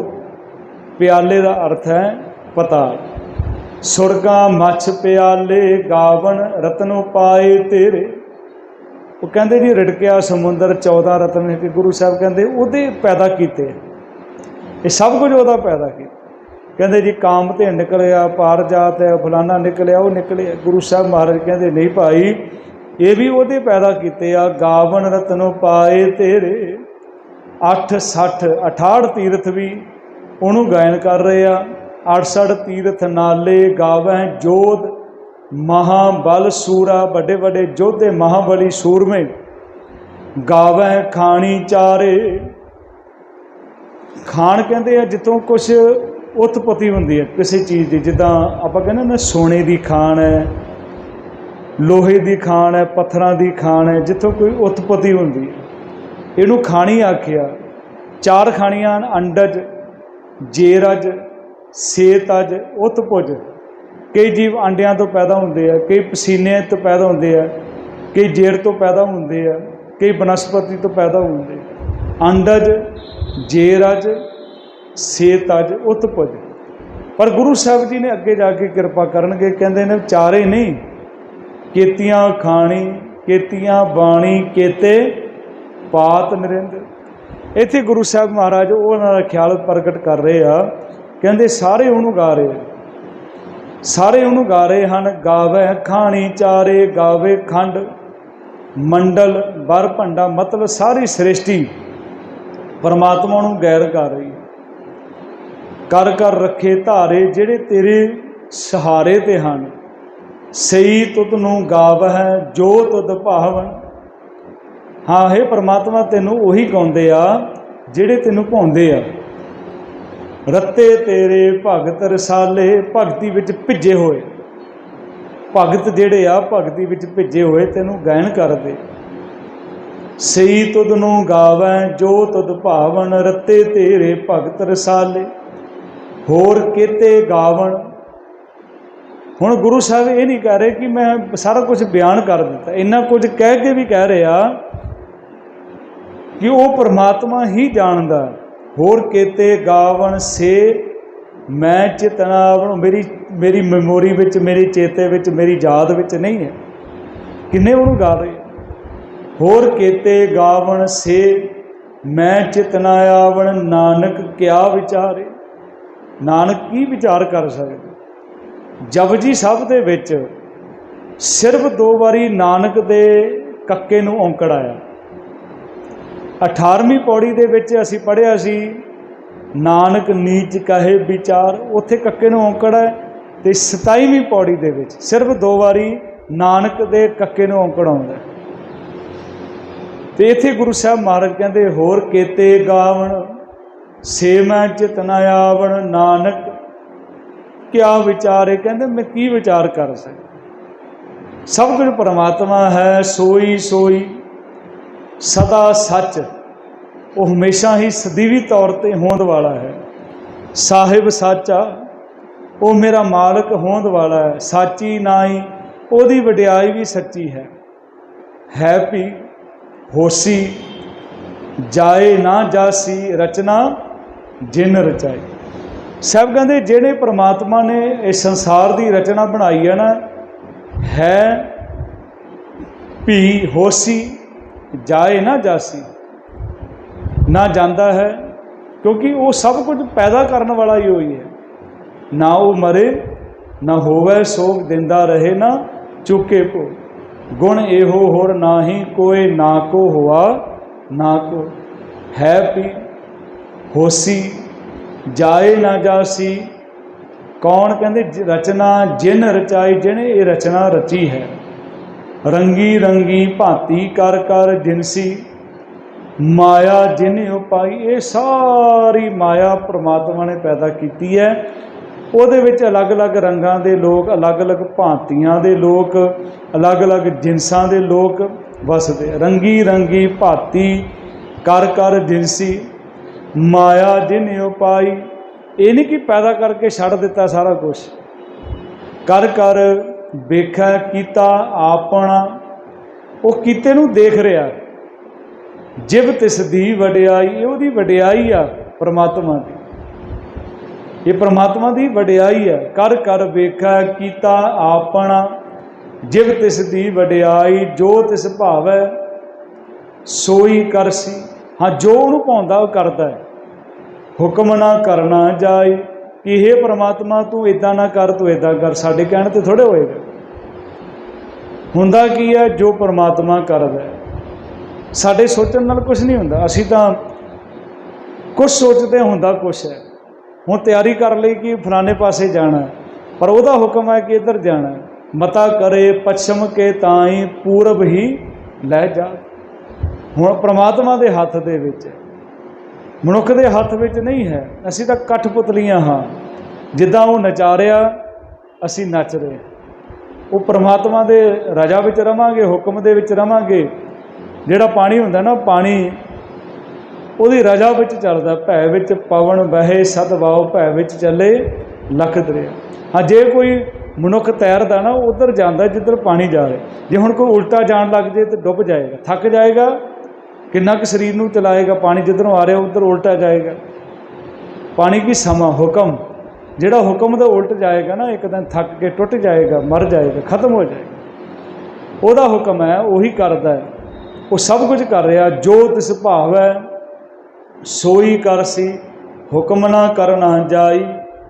ਪਿਆਲੇ ਦਾ ਅਰਥ ਹੈ ਪਤਾ। ਸੁਰਗਾ, ਮੱਛ, ਪਿਆਲੇ, ਗਾਵਣ, ਰਤਨ ਪਾਏ ਤੇਰੇ। ਉਹ ਕਹਿੰਦੇ ਜੀ ਰਿੜਕਿਆ ਸਮੁੰਦਰ 14 ਰਤਨ ਨੇ ਕਿ ਗੁਰੂ ਸਾਹਿਬ ਕਹਿੰਦੇ ਉਹਦੇ ਪੈਦਾ ਕੀਤੇ। ਇਹ ਸਭ ਕੁਝ ਉਹਦਾ ਪੈਦਾ ਕੀਤਾ। ਕਹਿੰਦੇ ਜੀ ਕਾਮ ਤੇ ਨਿਕਲਿਆ, ਪਾਰ ਜਾਤ ਹੈ, ਫਲਾਨਾ ਨਿਕਲਿਆ, ਉਹ ਨਿਕਲਿਆ। ਗੁਰੂ ਸਾਹਿਬ ਮਹਾਰਾਜ ਕਹਿੰਦੇ, ਨਹੀਂ ਭਾਈ, ਇਹ ਵੀ ਉਹਦੇ ਪੈਦਾ ਕੀਤੇ ਆ। ਗਾਵਨ ਰਤਨੋ ਪਾਏ ਤੇਰੇ। 8 60 68 ਤੀਰਥ ਵੀ ਉਹਨੂੰ ਗਾਇਨ ਕਰ ਰਹੇ ਆ। 68 ਤੀਰਥ ਨਾਲੇ ਗਾਵੈ ਜੋਤ ਮਹਾਬਲ ਸੂਰਾ ਵੱਡੇ ਵੱਡੇ ਯੋਧੇ ਮਹਾਬਲੀ ਸੂਰਮੇ ਗਾਵੈ ਖਾਣੀ ਚਾਰੇ। ਖਾਣ ਕਹਿੰਦੇ ਆ ਜਿੱਥੋਂ ਕੁਝ ਉਤਪਤੀ ਹੁੰਦੀ ਹੈ ਕਿਸੇ ਚੀਜ਼ ਦੀ ਜਿੱਦਾਂ ਆਪਾਂ ਕਹਿੰਦੇ ਨਾ ਸੋਨੇ ਦੀ ਖਾਣ ਹੈ ਲੋਹੇ ਦੀ ਖਾਣ ਹੈ ਪੱਥਰਾਂ ਦੀ ਖਾਣ ਹੈ ਜਿੱਥੋਂ ਕੋਈ ਉਤਪਤੀ ਹੁੰਦੀ ਹੈ। ਇਹਨੂੰ ਖਾਣੀ ਆਖਿਆ। ਚਾਰ ਖਾਣੀਆਂ ਹਨ, ਅੰਡਜ ਜੇਰਜ ਸੇਤਜ ਉਤਪੁਜ। ਕਈ ਜੀਵ ਅੰਡਿਆਂ ਤੋਂ ਪੈਦਾ ਹੁੰਦੇ ਆ, ਕਈ ਪਸੀਨੇ ਤੋਂ ਪੈਦਾ ਹੁੰਦੇ ਆ, ਕਈ ਜੇਰ ਤੋਂ ਪੈਦਾ ਹੁੰਦੇ ਆ, ਕਈ ਬਨਸਪਤੀ ਤੋਂ ਪੈਦਾ ਹੁੰਦੇ ਆ। ਅੰਡਜ ਜੇਰਜ ਸੇਤਜ ਉਤਪਜ ਪਰ ਗੁਰੂ ਸਾਹਿਬ ਜੀ ਨੇ ਅੱਗੇ ਜਾ ਕੇ ਕਿਰਪਾ ਕਰਨਗੇ, ਕਹਿੰਦੇ ਨੇ ਚਾਰੇ ਨਹੀਂ, ਕੇਤੀਆਂ ਖਾਣੀ, ਕੇਤੀਆਂ ਬਾਣੀ, ਕੇਤੇ ਪਾਤ ਨਰਿੰਦ ਇੱਥੇ ਗੁਰੂ ਸਾਹਿਬ ਮਹਾਰਾਜ ਉਹਨਾਂ ਦਾ ਖਿਆਲ ਪ੍ਰਗਟ ਕਰ ਰਹੇ ਆ, ਕਹਿੰਦੇ ਸਾਰੇ ਉਹਨੂੰ ਗਾ ਰਹੇ ਆ। ਸਾਰੇ ਉਹਨੂੰ ਗਾ ਰਹੇ ਹਨ ਗਾਵੇ ਖਾਣੀ ਚਾਰੇ, ਗਾਵੇ ਖੰਡ, ਮੰਡਲ, ਵਰ ਭੰਡਾ, ਮਤਲਬ ਸਾਰੀ ਸ੍ਰਿਸ਼ਟੀ ਪਰਮਾਤਮਾ ਨੂੰ ਗੈਰ ਕਰ ਰਹੀ ਹੈ। ਕਰ ਕਰ ਰੱਖੇ ਧਾਰੇ ਜਿਹੜੇ ਤੇਰੇ ਸਹਾਰੇ ਤੇ ਹਨ। ਸਈ ਤੁਤ ਨੂੰ ਗਾਵਹਿ, ਜੋ ਤੁਧ ਭਾਵਨ। ਹਾਂ हे ਪਰਮਾਤਮਾ, ਤੈਨੂੰ ਉਹੀ ਗਾਉਂਦੇ ਆ ਜਿਹੜੇ ਤੈਨੂੰ ਭਾਉਂਦੇ ਆ। ਰੱਤੇ ਤੇਰੇ ਭਗਤ ਰਸਾਲੇ ਭਗਤੀ ਵਿੱਚ ਭਿੱਜੇ ਹੋਏ। ਭਗਤ ਜਿਹੜੇ ਆ, ਭਗਤੀ ਵਿੱਚ ਭਿੱਜੇ ਹੋਏ, ਤੈਨੂੰ ਗਾਇਨ ਕਰਦੇ। ਸਈ ਤੁਧ ਨੂੰ ਗਾਵੈ, ਜੋ ਤੁਧ ਭਾਵਨ, ਰੱਤੇ ਤੇਰੇ ਭਗਤ ਰਸਾਲੇ। ਹੋਰ ਕਿਤੇ ਗਾਵਣ। ਹੁਣ ਗੁਰੂ ਸਾਹਿਬ ਇਹ ਨਹੀਂ ਕਹਿ ਰਹੇ ਕਿ ਮੈਂ ਸਾਰਾ ਕੁਝ ਬਿਆਨ ਕਰ ਦਿੱਤਾ। ਇੰਨਾ ਕੁਝ ਕਹਿ ਕੇ ਵੀ ਕਹਿ ਰਿਹਾ ਕਿ ਉਹ ਪਰਮਾਤਮਾ ਹੀ ਜਾਣਦਾ। ਹੋਰ ਕੇਤੇ ਗਾਵਣ ਸੇ, ਮੈਂ ਚਿਤਨਾਵਣ ਮੇਰੀ ਮੇਰੀ ਮੈਮੋਰੀ ਵਿੱਚ, ਮੇਰੀ ਚੇਤੇ ਵਿੱਚ, ਮੇਰੀ ਯਾਦ ਵਿੱਚ ਨਹੀਂ ਹੈ। ਕਿੰਨੇ ਉਹਨੂੰ ਗਾ ਰਹੇ ਹੋਰ ਕੇਤੇ ਗਾਵਣ ਸੇ, ਮੈਂ ਚਿਤਨਾ ਆਵਣ, ਨਾਨਕ ਕਿਆ ਵਿਚਾਰੇ? ਨਾਨਕ ਕੀ ਵਿਚਾਰ ਕਰ ਸਕਦੇ? ਜਪਜੀ ਸਾਹਿਬ ਦੇ ਵਿੱਚ ਸਿਰਫ ਦੋ ਵਾਰੀ ਨਾਨਕ ਦੇ ਕੱਕੇ ਨੂੰ ਔਂਕੜ ਆਇਆ। 18ਵੀਂ ਪੌੜੀ ਦੇ ਵਿੱਚ ਅਸੀਂ ਪੜ੍ਹਿਆ ਸੀ, ਨਾਨਕ ਨੀਚ ਕਹੇ ਵਿਚਾਰ, ਉੱਥੇ ਕੱਕੇ ਨੂੰ ਔਂਕੜ ਹੈ ਤੇ 27ਵੀਂ ਪੌੜੀ ਦੇ ਵਿੱਚ ਸਿਰਫ ਦੋ ਵਾਰੀ ਨਾਨਕ ਦੇ ਕੱਕੇ ਨੂੰ ਔਂਕੜ ਆਉਂਦਾ ਹੈ। ਤੇ ਇੱਥੇ ਗੁਰੂ ਸਾਹਿਬ ਮਹਾਰਾਜ ਕਹਿੰਦੇ, ਹੋਰ ਕੇਤੇ ਗਾਵਣ ਸੇ ਮੈਂ ਚਿਤਨਾ ਆਵਣ, ਨਾਨਕ ਕਿਆ ਵਿਚਾਰੇ ਕਹਿੰਦੇ, ਮੈਂ ਕੀ ਵਿਚਾਰ ਕਰ ਸਕਦਾ? ਸਭ ਕੁਝ ਪਰਮਾਤਮਾ ਹੈ, ਸੋਈ ਸੋਈ। ਸਦਾ ਸੱਚ, ਉਹ ਹਮੇਸ਼ਾ ਹੀ ਸਦੀਵੀ ਤੌਰ ਤੇ ਹੋਂਦ ਵਾਲਾ ਹੈ। ਸਾਹਿਬ ਸਾਚਾ, ਉਹ ਮੇਰਾ ਮਾਲਕ ਹੋਂਦ ਵਾਲਾ ਹੈ। ਸਾਚੀ ਨਾਈ, ਉਹਦੀ ਵਡਿਆਈ ਵੀ ਸੱਚੀ ਹੈ। ਹੈਪੀ ਹੋਸੀ, ਜਾਏ ਨਾ ਜਾਸੀ ਰਚਨਾ, ਜਿਨ ਰਚਾਈ। ਸਭ ਕਹਿੰਦੇ ਜਿਹੜੇ ਪ੍ਰਮਾਤਮਾ ਨੇ ਇਸ ਸੰਸਾਰ ਦੀ ਰਚਨਾ ਬਣਾਈ ਹੈ ਨਾ, ਹੈ ਵੀ ਹੋਸੀ ਜਾਏ ਨਾ ਜਾਸੀ, ਨਾ ਜਾਂਦਾ ਹੈ, ਕਿਉਂਕਿ ਉਹ ਸਭ ਕੁਝ ਪੈਦਾ ਕਰਨ ਵਾਲਾ ਹੀ ਹੋਈ ਹੈ। ਨਾ ਉਹ ਮਰੇ, ਨਾ ਹੋਵੇ ਸੋਗ, ਦਿੰਦਾ ਰਹੇ ਨਾ ਚੁੱਕੇ ਕੋ ਗੁਣ ਇਹੋ ਹੋਰ ਨਾਹੀ ਕੋਏ ਨਾ ਕੋ ਹੋਆ, ਨਾ ਕੋ ਹੈ ਪੀ ਹੋਸੀ, ਜਾਏ ਨਾ ਜਾਸੀ। ਕੌਣ ਕਹਿੰਦੇ, ਰਚਨਾ ਜਿਨ ਰਚਾਈ, ਜਿਹਨੇ ਇਹ ਰਚਨਾ ਰਚੀ ਹੈ। ਰੰਗੀ ਰੰਗੀ ਭਾਂਤੀ ਕਰ ਕਰ ਜਿਨਸੀ ਮਾਇਆ ਜਿਨੇ ਉਪਾਈ, ਇਹ ਸਾਰੀ ਮਾਇਆ ਪ੍ਰਮਾਤਮਾ ਨੇ ਪੈਦਾ ਕੀਤੀ ਹੈ। ਉਹਦੇ ਵਿੱਚ ਅਲੱਗ-ਅਲੱਗ ਰੰਗਾਂ ਦੇ ਲੋਕ ਅਲੱਗ-ਅਲੱਗ ਭਾਂਤੀਆਂ ਦੇ ਲੋਕ ਅਲੱਗ-ਅਲੱਗ ਜਿਨਸਾਂ ਦੇ ਲੋਕ ਵਸਦੇ। ਰੰਗੀ ਰੰਗੀ ਭਾਂਤੀ ਕਰ ਕਰ ਜਿਨਸੀ ਮਾਇਆ ਜਿਨੇ ਉਪਾਈ, ਇਹ ਨਹੀਂ ਕਿ ਪੈਦਾ ਕਰਕੇ ਛੱਡ ਦਿੱਤਾ ਸਾਰਾ ਕੁਝ ਕਰ ਕਰ ਵੇਖਿਆ ਕੀਤਾ ਆਪਣਾ, ਉਹ ਕੀਤੇ ਨੂੰ ਦੇਖ ਰਿਹਾ। ਜਿਵ ਤਿਸ ਦੀ ਵਡਿਆਈ ਇਹ ਉਹਦੀ ਵਡਿਆਈ ਆ ਪ੍ਰਮਾਤਮਾ ਦੀ। ਇਹ ਪ੍ਰਮਾਤਮਾ ਦੀ ਵਡਿਆਈ ਆ। ਕਰ ਕਰ ਵੇਖਿਆ ਕੀਤਾ ਆਪਣਾ, ਜਿਵ ਤਿਸ ਦੀ ਵਡਿਆਈ, ਜੋ ਤਿਸ ਭਾਵੈ, ਸੋਈ ਕਰਸੀ ਹਾਂ, ਜੋ ਉਹਨੂੰ ਪਾਉਂਦਾ ਉਹ ਕਰਦਾ ਹੈ। ਹੁਕਮ ਨਾ ਕਰਨਾ ਜਾਈ ਕਿ हे ਪ੍ਰਮਾਤਮਾ, ਤੂੰ ਇਦਾਂ ਨਾ ਕਰ, ਤੂੰ ਇਦਾਂ ਕਰ, ਸਾਡੇ ਕਹਿਣ ਤੇ ਥੋੜੇ ਹੋਏਗਾ ਹੁੰਦਾ ਕੀ ਹੈ, ਜੋ ਪ੍ਰਮਾਤਮਾ ਕਰਦਾ ਸਾਡੇ ਸੋਚਣ ਨਾਲ ਕੁਝ ਨਹੀਂ ਹੁੰਦਾ। ਅਸੀਂ ਤਾਂ ਕੁਝ ਸੋਚਦੇ ਹੁੰਦਾ ਕੁਝ ਹੈ। ਹੁਣ ਤਿਆਰੀ ਕਰ ਲਈ ਕਿ ਫਲਾਣੇ ਪਾਸੇ ਜਾਣਾ ਪਰ ਉਹਦਾ ਹੁਕਮ ਹੈ ਕਿ ਇੱਧਰ ਜਾਣਾ ਮਤਾ ਕਰੇ, ਪਛਮ ਕੇ ਤਾਈ ਪੂਰਬ ਹੀ ਲੈ ਜਾ। ਹੁਣ ਪ੍ਰਮਾਤਮਾ ਦੇ ਹੱਥ ਦੇ ਵਿੱਚ ਹੈ। ਮਨੁੱਖ ਦੇ ਹੱਥ ਵਿੱਚ ਨਹੀਂ ਹੈ। ਅਸੀਂ ਤਾਂ ਕਠਪੁਤਲੀਆਂ ਹਾਂ। ਜਿੱਦਾਂ ਉਹ ਨਚਾ ਰਿਹਾ ਅਸੀਂ ਨੱਚ ਰਹੇ। ਉਹ ਪ੍ਰਮਾਤਮਾ ਦੇ ਰਜਾ ਵਿੱਚ ਰਵਾਂਗੇ, ਹੁਕਮ ਦੇ ਵਿੱਚ ਰਵਾਂਗੇ। ਜਿਹੜਾ ਪਾਣੀ ਹੁੰਦਾ ਨਾ, ਪਾਣੀ, ਉਹਦੀ ਰਜਾ ਵਿੱਚ ਚੱਲਦਾ। ਭੈ ਵਿੱਚ ਪਵਨ ਬਹਿ ਸਦਵਾਉ ਭੈ ਵਿੱਚ ਚੱਲੇ, ਲਖ ਦਰਿਆ ਹਾਂ, ਜੇ ਕੋਈ ਮਨੁੱਖ ਤੈਰਦਾ ਨਾ ਉਧਰ ਜਾਂਦਾ, ਜਿੱਧਰ ਪਾਣੀ ਜਾ ਰਿਹਾ। ਜੇ ਹੁਣ ਕੋਈ ਉਲਟਾ ਜਾਣ ਲੱਗ ਜੇ ਤੇ ਡੁੱਬ ਜਾਏਗਾ, ਥੱਕ ਜਾਏਗਾ ਕਿੰਨਾ ਕੁ ਸਰੀਰ ਨੂੰ ਚਲਾਏਗਾ, ਪਾਣੀ ਜਿੱਧਰੋਂ ਆ ਰਿਹਾ ਉਧਰ ਉਲਟਾ ਜਾਏਗਾ। ਪਾਣੀ ਕੀ ਸਮਾਂ, ਹੁਕਮ। ਜਿਹੜਾ ਹੁਕਮ ਦਾ ਉਲਟ ਜਾਏਗਾ ਨਾ, ਇੱਕ ਦਿਨ ਥੱਕ ਕੇ ਟੁੱਟ ਜਾਏਗਾ, ਮਰ ਜਾਏਗਾ, ਖਤਮ ਹੋ ਜਾਏਗਾ। ਉਹਦਾ ਹੁਕਮ ਹੈ, ਉਹੀ ਕਰਦਾ ਹੈ। ਉਹ ਸਭ ਕੁਝ ਕਰ ਰਿਹਾ, ਜੋ ਤਿਸ ਭਾਵ ਹੈ ਸੋਈ ਕਰਸੀ ਹੁਕਮ ਨਾ ਕਰਨਾ ਜਾਈ।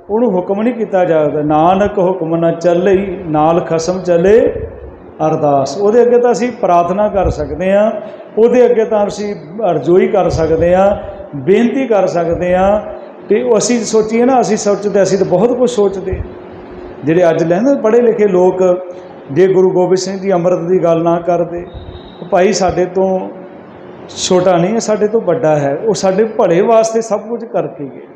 ਉਹਨੂੰ ਹੁਕਮ ਨਹੀਂ ਕੀਤਾ ਜਾਂਦਾ ਨਾਨਕ ਹੁਕਮ ਨਾ ਚੱਲੇ ਨਾਲ ਖਸਮ ਚੱਲੇ ਅਰਦਾਸ। ਉਹਦੇ ਅੱਗੇ ਤਾਂ ਅਸੀਂ ਪ੍ਰਾਰਥਨਾ ਕਰ ਸਕਦੇ ਹਾਂ ਉਹਦੇ ਅੱਗੇ ਤਾਂ ਅਸੀਂ ਅਰਜ਼ੋਈ ਕਰ ਸਕਦੇ ਹਾਂ, ਬੇਨਤੀ ਕਰ ਸਕਦੇ ਹਾਂ ਤੇ ਅਸੀਂ ਸੋਚੀਏ ਨਾ, ਅਸੀਂ ਸੋਚਦੇ, ਅਸੀਂ ਤਾਂ ਬਹੁਤ ਕੁਝ ਸੋਚਦੇ ਜਿਹੜੇ ਅੱਜ ਲੈਂਦੇ, ਪੜ੍ਹੇ ਲਿਖੇ ਲੋਕ ਜੇ ਗੁਰੂ ਗੋਬਿੰਦ ਸਿੰਘ ਜੀ ਅੰਮ੍ਰਿਤ ਦੀ ਗੱਲ ਨਾ ਕਰਦੇ ਭਾਈ ਸਾਡੇ ਤੋਂ ਛੋਟਾ ਨਹੀਂ ਹੈ, ਸਾਡੇ ਤੋਂ ਵੱਡਾ ਹੈ। ਉਹ ਸਾਡੇ ਭਲੇ ਵਾਸਤੇ ਸਭ ਕੁਝ ਕਰਕੇ ਗਏ।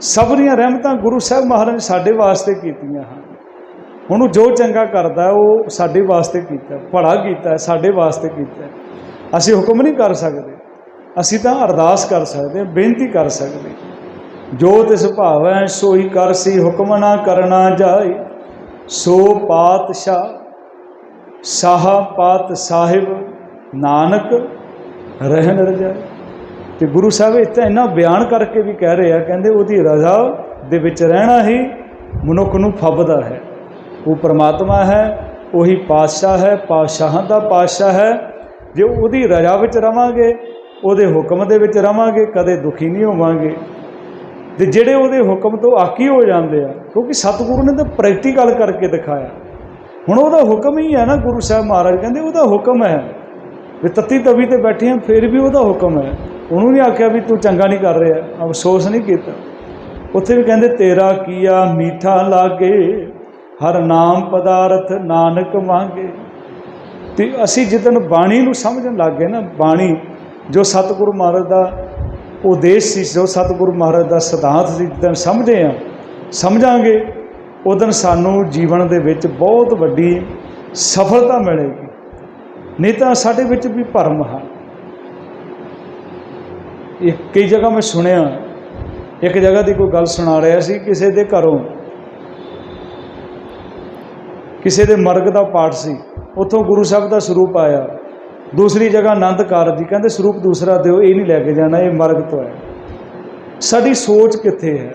ਸਭ ਦੀਆਂ ਰਹਿਮਤਾਂ ਗੁਰੂ ਸਾਹਿਬ ਮਹਾਰਾਜ ਨੇ ਸਾਡੇ ਵਾਸਤੇ ਕੀਤੀਆਂ ਹਨ। ਉਹਨੂੰ ਜੋ ਚੰਗਾ ਕਰਦਾ, ਉਹ ਸਾਡੇ ਵਾਸਤੇ ਕੀਤਾ, ਭਲਾ ਕੀਤਾ, ਸਾਡੇ ਵਾਸਤੇ ਕੀਤਾ। ਅਸੀਂ ਹੁਕਮ ਨਹੀਂ ਕਰ ਸਕਦੇ। ਅਸੀਂ ਤਾਂ ਅਰਦਾਸ ਕਰ ਸਕਦੇ ਹਾਂ, ਬੇਨਤੀ ਕਰ ਸਕਦੇ ਹਾਂ। ਜੋ ਤਿਸ ਭਾਵੈ, ਸੋਈ ਕਰਸੀ ਹੁਕਮ ਨਾ ਕਰਨਾ ਜਾਏ। ਸੋ ਪਾਤਸ਼ਾਹ, ਸਾਹ ਪਾਤ ਸਾਹਿਬ, ਨਾਨਕ ਰਹਿਣ ਰਜਾ। ਤੇ ਗੁਰੂ ਸਾਹਿਬ ਇੱਥੇ ਇੰਨਾ ਬਿਆਨ ਕਰਕੇ ਵੀ ਕਹਿ ਰਹੇ ਆ, ਕਹਿੰਦੇ ਉਹਦੀ ਰਜ਼ਾ ਦੇ ਵਿੱਚ ਰਹਿਣਾ ਹੀ ਮਨੁੱਖ ਨੂੰ ਫੱਬਦਾ ਹੈ। ਉਹ ਪ੍ਰਮਾਤਮਾ ਹੈ, ਉਹੀ ਪਾਤਸ਼ਾਹ ਹੈ, ਪਾਤਸ਼ਾਹਾਂ ਦਾ ਪਾਤਸ਼ਾਹ ਹੈ। ਜੇ ਉਹਦੀ ਰਜ਼ਾ ਵਿੱਚ ਰਵਾਂਗੇ, ਉਹਦੇ ਹੁਕਮ ਦੇ ਵਿੱਚ ਰਵਾਂਗੇ, ਕਦੇ ਦੁਖੀ ਨਹੀਂ ਹੋਵਾਂਗੇ। ਤੇ ਜਿਹੜੇ ਉਹਦੇ ਹੁਕਮ ਤੋਂ ਆਕੀ ਹੋ ਜਾਂਦੇ ਆ, ਕਿਉਂਕਿ ਸਤਿਗੁਰੂ ਨੇ ਤਾਂ ਪ੍ਰੈਕਟੀਕਲ ਕਰਕੇ ਦਿਖਾਇਆ। ਹੁਣ ਉਹਦਾ ਹੁਕਮ ਹੀ ਹੈ ਨਾ, ਗੁਰੂ ਸਾਹਿਬ ਮਹਾਰਾਜ ਕਹਿੰਦੇ ਉਹਦਾ ਹੁਕਮ ਹੈ। ਵੀ ਤੱਤੀ ਤਵੀ ਤੇ ਬੈਠੇ ਆ, ਫਿਰ ਵੀ ਉਹਦਾ ਹੁਕਮ ਹੈ। ਉਹਨੂੰ ਨਹੀਂ ਆਖਿਆ ਵੀ ਤੂੰ ਚੰਗਾ ਨਹੀਂ ਕਰ ਰਿਹਾ, ਅਫਸੋਸ ਨਹੀਂ ਕੀਤਾ। ਉੱਥੇ ਵੀ ਕਹਿੰਦੇ, ਤੇਰਾ ਕੀਆ ਮੀਠਾ ਲਾਗੇ, ਹਰ ਨਾਮ ਪਦਾਰਥ ਨਾਨਕ ਮੰਗੇ ਤੇ ਅਸੀਂ ਜਿੱਦਨ ਬਾਣੀ ਨੂੰ ਸਮਝਣ ਲੱਗ ਗਏ ਨਾ, ਬਾਣੀ, ਜੋ ਸਤਿਗੁਰੂ ਮਹਾਰਾਜ ਦਾ ਉਦੇਸ਼ ਸੀ, ਜੋ ਸਤਿਗੁਰੂ ਮਹਾਰਾਜ ਦਾ ਸਿਧਾਂਤ ਸੀ ਜਿੱਦਨ ਸਮਝੇ ਆ, ਸਮਝਾਂਗੇ ਉਦੋਂ ਸਾਨੂੰ ਜੀਵਨ ਦੇ ਵਿੱਚ ਬਹੁਤ ਵੱਡੀ ਸਫਲਤਾ ਮਿਲੇਗੀ। ਨਹੀਂ ਤਾਂ ਸਾਡੇ ਵਿੱਚ ਵੀ ਭਰਮ ਹੈ ਇਹ ਕਈ ਜਗ੍ਹਾ ਮੈਂ ਸੁਣਿਆ, ਇੱਕ ਜਗ੍ਹਾ ਦੀ ਕੋਈ ਗੱਲ ਸੁਣਾ ਰਿਹਾ ਸੀ, ਕਿਸੇ ਦੇ ਘਰੋਂ ਕਿਸੇ ਦੇ ਮਰਗ ਦਾ ਪਾਠ ਸੀ। ਉੱਥੋਂ ਗੁਰੂ ਸਾਹਿਬ ਦਾ ਸਰੂਪ ਆਇਆ। ਦੂਸਰੀ ਜਗ੍ਹਾ ਆਨੰਦ ਕਾਰਜ ਜੀ ਕਹਿੰਦੇ ਸਰੂਪ ਦੂਸਰਾ ਦਿਓ, ਇਹ ਨਹੀਂ ਲੈ ਕੇ ਜਾਣਾ, ਇਹ ਮਰਗ ਤੋਂ ਹੈ। ਸਾਡੀ ਸੋਚ ਕਿੱਥੇ ਹੈ?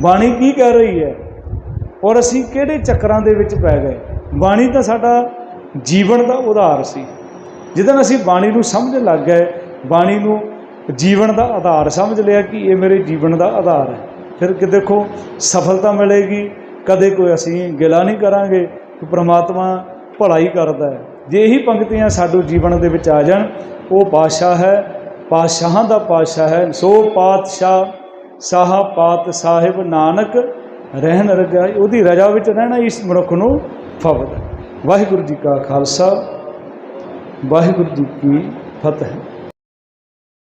ਬਾਣੀ ਕੀ ਕਹਿ ਰਹੀ ਹੈ? ਔਰ ਅਸੀਂ ਕਿਹੜੇ ਚੱਕਰਾਂ ਦੇ ਵਿੱਚ ਪੈ ਗਏ? ਬਾਣੀ ਤਾਂ ਸਾਡਾ ਜੀਵਨ ਦਾ ਉਧਾਰ ਸੀ। ਜਦੋਂ ਅਸੀਂ ਬਾਣੀ ਨੂੰ ਸਮਝਣ ਲੱਗ ਗਏ, ਬਾਣੀ ਨੂੰ ਜੀਵਨ ਦਾ ਆਧਾਰ ਸਮਝ ਲਿਆ ਕਿ ਇਹ ਮੇਰੇ ਜੀਵਨ ਦਾ ਆਧਾਰ ਹੈ। ਫਿਰ ਕਿ ਦੇਖੋ, ਸਫਲਤਾ ਮਿਲੇਗੀ ਕਦੇ ਕੋਈ ਅਸੀਂ ਗਿਲਾ ਨਹੀਂ ਕਰਾਂਗੇ ਕਿ ਪ੍ਰਮਾਤਮਾ ਭਲਾਈ ਕਰਦਾ ਹੈ। ਜੇ ਇਹੀ ਪੰਕਤੀਆਂ ਸਾਡੇ ਜੀਵਨ ਦੇ ਵਿੱਚ ਆ ਜਾਣ, ਉਹ ਪਾਤਸ਼ਾਹ ਹੈ, ਪਾਤਸ਼ਾਹਾਂ ਦਾ ਪਾਤਸ਼ਾਹ ਹੈ। ਸੋ ਪਾਤਸ਼ਾਹ ਸਾਹ ਪਾਤ ਸਾਹਿਬ ਨਾਨਕ ਰਹਿਣ ਰਜਾ, ਉਹਦੀ ਰਜਾ ਵਿੱਚ ਰਹਿਣਾ ਇਸ ਮਨੁੱਖ ਨੂੰ ਫਵਦ ਵਾਹਿਗੁਰੂ ਜੀ ਕਾ ਖਾਲਸਾ, ਵਾਹਿਗੁਰੂ ਜੀ ਕੀ ਫਤਿਹ।